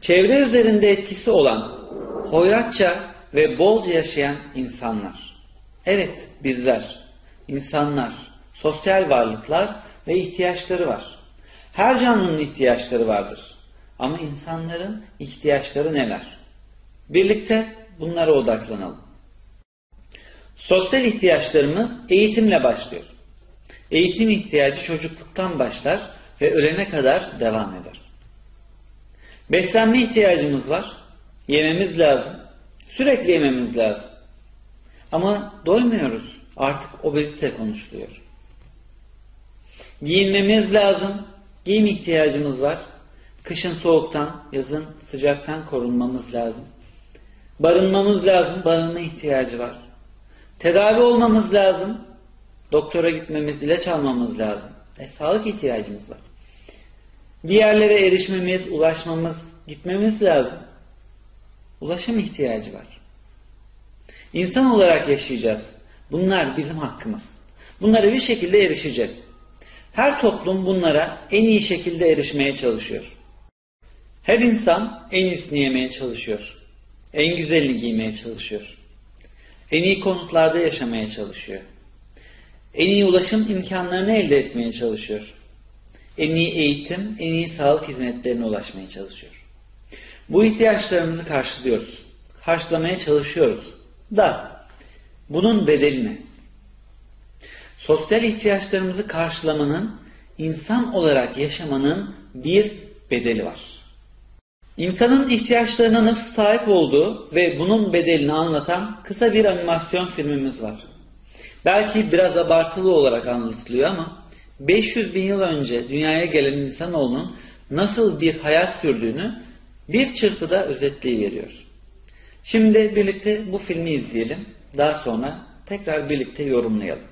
Çevre üzerinde etkisi olan, hoyratça ve bolca yaşayan insanlar. Evet, bizler, insanlar, sosyal varlıklar ve ihtiyaçları var. Her canlının ihtiyaçları vardır. Ama insanların ihtiyaçları neler? Birlikte bunlara odaklanalım. Sosyal ihtiyaçlarımız eğitimle başlıyor. Eğitim ihtiyacı çocukluktan başlar ve ölene kadar devam eder. Beslenme ihtiyacımız var. Yememiz lazım. Sürekli yememiz lazım. Ama doymuyoruz. Artık obezite konuşuluyor. Giyinmemiz lazım. Giyim ihtiyacımız var. Kışın soğuktan, yazın sıcaktan korunmamız lazım. Barınmamız lazım. Barınma ihtiyacı var. Tedavi olmamız lazım. Doktora gitmemiz, ilaç almamız lazım. E, sağlık ihtiyacımız var. Bir yerlere erişmemiz, ulaşmamız, gitmemiz lazım. Ulaşım ihtiyacı var. İnsan olarak yaşayacağız. Bunlar bizim hakkımız. Bunlara bir şekilde erişeceğiz. Her toplum bunlara en iyi şekilde erişmeye çalışıyor. Her insan en iyisini yemeye çalışıyor. En güzelini giymeye çalışıyor. En iyi konutlarda yaşamaya çalışıyor. En iyi ulaşım imkanlarını elde etmeye çalışıyor. En iyi eğitim, en iyi sağlık hizmetlerine ulaşmaya çalışıyor. Bu ihtiyaçlarımızı karşılıyoruz. Karşılamaya çalışıyoruz. Da bunun bedeli ne? Sosyal ihtiyaçlarımızı karşılamanın, insan olarak yaşamanın bir bedeli var. İnsanın ihtiyaçlarına nasıl sahip olduğu ve bunun bedelini anlatan kısa bir animasyon filmimiz var. Belki biraz abartılı olarak anlatılıyor ama 500 bin yıl önce dünyaya gelen insanoğlunun nasıl bir hayat sürdüğünü bir çırpıda özetleyiveriyor. Şimdi birlikte bu filmi izleyelim. Daha sonra tekrar birlikte yorumlayalım.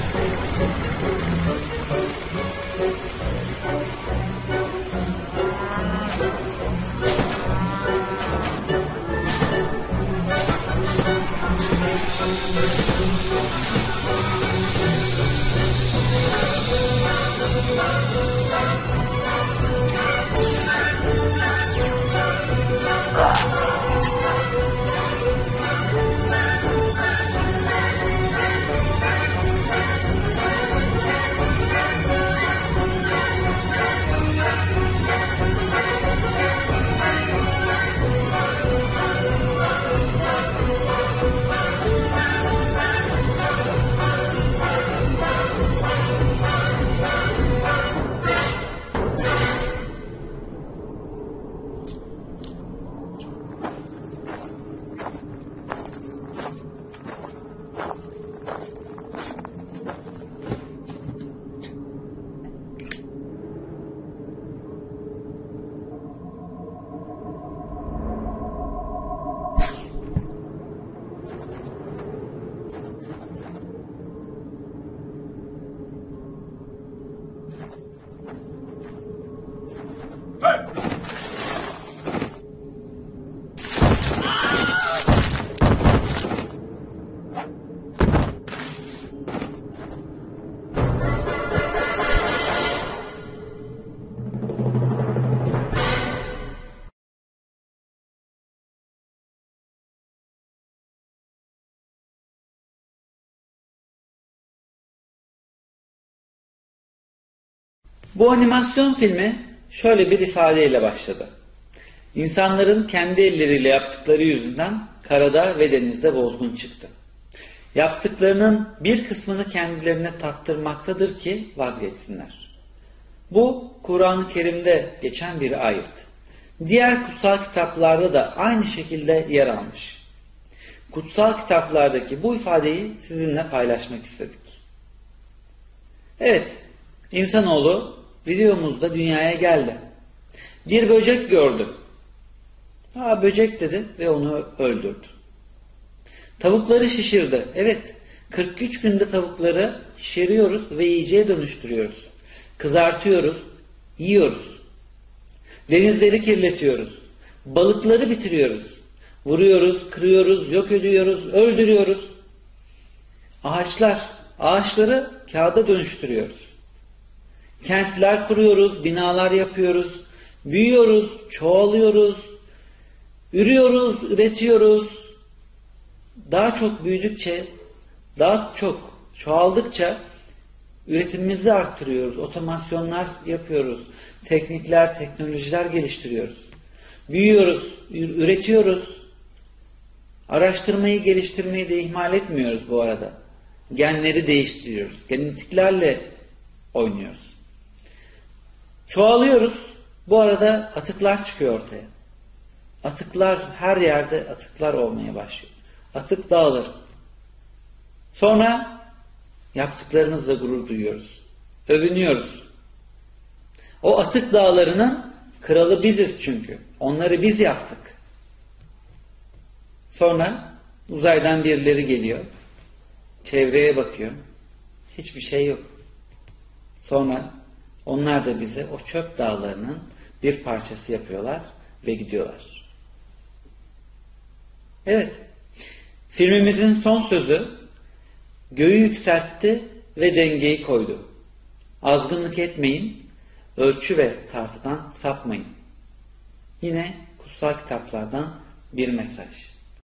Bu animasyon filmi şöyle bir ifadeyle başladı. İnsanların kendi elleriyle yaptıkları yüzünden karada ve denizde bozgun çıktı. Yaptıklarının bir kısmını kendilerine tattırmaktadır ki vazgeçsinler. Bu Kur'an-ı Kerim'de geçen bir ayet. Diğer kutsal kitaplarda da aynı şekilde yer almış. Kutsal kitaplardaki bu ifadeyi sizinle paylaşmak istedik. Evet, insanoğlu videomuzda dünyaya geldi. Bir böcek gördü. Ha böcek dedi ve onu öldürdü. Tavukları şişirdi. Evet 43 günde tavukları şişiriyoruz ve yiyeceğe dönüştürüyoruz. Kızartıyoruz, yiyoruz. Denizleri kirletiyoruz. Balıkları bitiriyoruz. Vuruyoruz, kırıyoruz, yok ediyoruz, öldürüyoruz. Ağaçlar, ağaçları kağıda dönüştürüyoruz. Kentler kuruyoruz, binalar yapıyoruz, büyüyoruz, çoğalıyoruz, ürüyoruz, üretiyoruz. Daha çok büyüdükçe, daha çok çoğaldıkça üretimimizi arttırıyoruz, otomasyonlar yapıyoruz, teknikler, teknolojiler geliştiriyoruz. Büyüyoruz, üretiyoruz. Araştırmayı, geliştirmeyi de ihmal etmiyoruz bu arada. Genleri değiştiriyoruz. Genetiklerle oynuyoruz. Çoğalıyoruz. Bu arada atıklar çıkıyor ortaya. Atıklar her yerde atıklar olmaya başlıyor. Atık dağılır. Sonra yaptıklarımızla gurur duyuyoruz. Övünüyoruz. O atık dağlarının kralı biziz çünkü. Onları biz yaptık. Sonra uzaydan birileri geliyor. Çevreye bakıyor. Hiçbir şey yok. Sonra onlar da bize o çöp dağlarının bir parçası yapıyorlar ve gidiyorlar. Evet, filmimizin son sözü göğü yükseltti ve dengeyi koydu. Azgınlık etmeyin, ölçü ve tartıdan sapmayın. Yine kutsal kitaplardan bir mesaj.